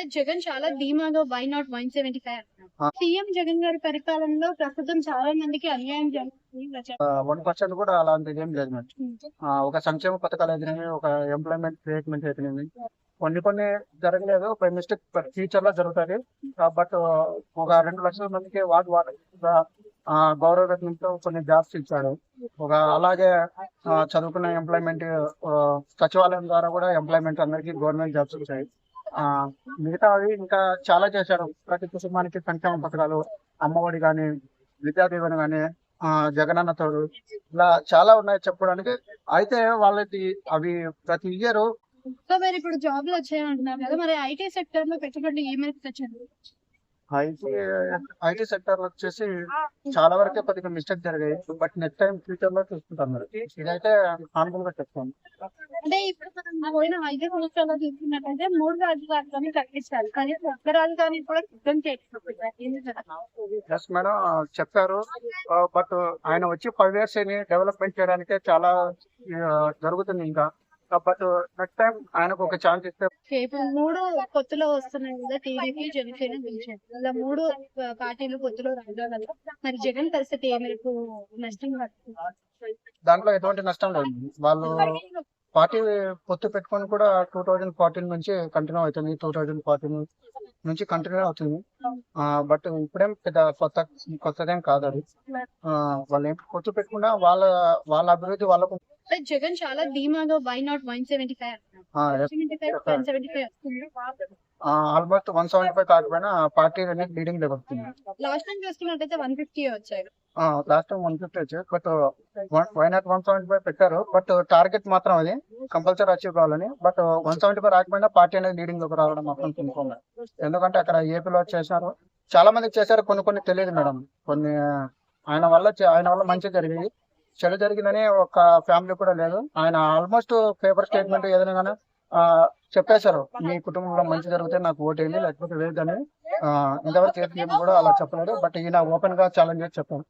అంటే జగన్ చాలా ధీమాగా why not one seventy five. CM Jagan గారి పరిపాలనలో ప్రస్తుతం చాలా మందికి అన్యాయం జరుగుతుంది వన్ పర్సెంట్ కూడా అలాంటిది ఏం లేదు మేడం. ఆ, ఒక సంక్షేమ పథకాలు అయితేనేమి ఒక ఎంప్లాయ్మెంట్ క్రియేట్మెంట్ అయితేనేమి కొన్ని కొన్ని జరగలేదు. బై మిస్టేక్ ఫ్యూచర్లో జరుగుతుంది బట్ ఒక రెండు లక్షల మందికి వార్డు వార్డు గౌరవ వేతనంతో కొన్ని జాబ్స్ ఇచ్చాడు ఒక అలాగే చదువుకున్న ఎంప్లాయ్మెంట్ సచివాలయం ద్వారా కూడా ఎంప్లాయ్మెంట్ అందరికి గవర్నమెంట్ జాబ్స్ వచ్చాయి మిగతావి ఇంకా చాలా చేశాడు. ప్రతి కుటుంబానికి సంక్షేమ పథకాలు అమ్మఒడి కానీ విద్యాదీవెన కానీ జగనన్న తోడు ఇలా చాలా ఉన్నాయి చెప్పడానికి అయితే వాళ్ళకి అవి ప్రతి ఇయర్ సో మరి ఇప్పుడు జాబ్లు వచ్చాయంటున్నారు కదా మరి ఐటీ సెక్టర్లో పెట్టుబడి ఏ మేరకు తెచ్చారు? ఐటీ ఐటీ సెక్టర్ వచ్చేసి చాలా వరకే కొద్దిగా మిస్టేక్ జరిగాయి. బట్ నెక్స్ట్ టైం ఫ్యూచర్లో చూసుకుంటాం మరి. ఇదైతే కాన్ఫిడెంట్గా చెప్తాను. అంటే ఇప్పుడు మనం పోయిన ఐదు సంవత్సరాలు తీసుకున్నట్టయితే మూడు రాజధానులను కట్టించాలి కానీ ఒక్క రాజధాని కూడా సిద్ధం చేయకపోతే ఎస్ మేడం చెప్పారు. బట్ ఆయన వచ్చి ఫైవ్ ఇయర్స్ అని డెవలప్మెంట్ చేయడానికే చాలా జరుగుతుంది ఇంకా. బట్ నెక్స్ట్ టైం ఆయనకు ఒక ఛాన్స్ ఇస్తే ఇప్పుడు మూడు పొత్తులో వస్తున్నాయి కదా టీడీపీ జనసేన బీజేపీ. ఇలా మూడు పార్టీలు పొత్తులో రావడం మరి జగన్ పరిస్థితి ఏ మేరకు నష్టం దాంట్లో ఎటువంటి నష్టం లేదు. వాళ్ళు పార్టీ పొత్తు పెట్టుకొని కూడా టూ థౌజండ్ ఫార్టీన్ నుంచి కంటిన్యూ అవుతుంది టూ థౌజండ్ ఫార్టీన్ నుంచి కంటిన్యూ అవుతుంది. బట్ ఇప్పుడేం పెద్ద కొత్త కొత్తదేం కాదు అది వాళ్ళు ఏం పొత్తు పెట్టుకున్నా వాళ్ళ వాళ్ళ అభివృద్ధి వాళ్ళకు జగన్ చాలా ధీమాగా why not one seventy five almost one seventy five కాకపోయినా పార్టీ అనేది లీడింగ్ లెవెల్ లాస్ట్ టైం చూసుకున్నట్టయితే వన్ ఫిఫ్టీ వచ్చాయి. లాస్ట్ టైం వన్ ఫిఫ్టీ వచ్చాయి. But why not one seventy five పెట్టారు. బట్ టార్గెట్ మాత్రం అది. కంపల్సరీ అచీవ్ కావాలని బట్ వన్ సెవెంటీ ఫైవ్ రాకపోయినా పార్టీ అనేది లీడింగ్లోకి రావడం మాత్రం తినుకోండి ఎందుకంటే అక్కడ ఏపీలో చేశారు. చాలా మందికి చేశారు కొన్ని కొన్ని తెలియదు మేడం. కొన్ని ఆయన వల్ల ఆయన వల్ల మంచి జరిగింది. చెడు జరిగిందని ఒక ఫ్యామిలీ కూడా లేదు. ఆయన ఆల్మోస్ట్ పేపర్ స్టేట్మెంట్ ఏదైనా కానీ ఆ, చెప్పేశారు. మీ కుటుంబంలో మంచి జరిగితే నాకు ఓటేయండి లేకపోతే లేదని ఆ, ఇంతవరకు ఏపీ కూడా అలా చెప్పలేదు బట్ ఈయన ఓపెన్గా ఛాలెంజ్ చేసి చెప్పారు.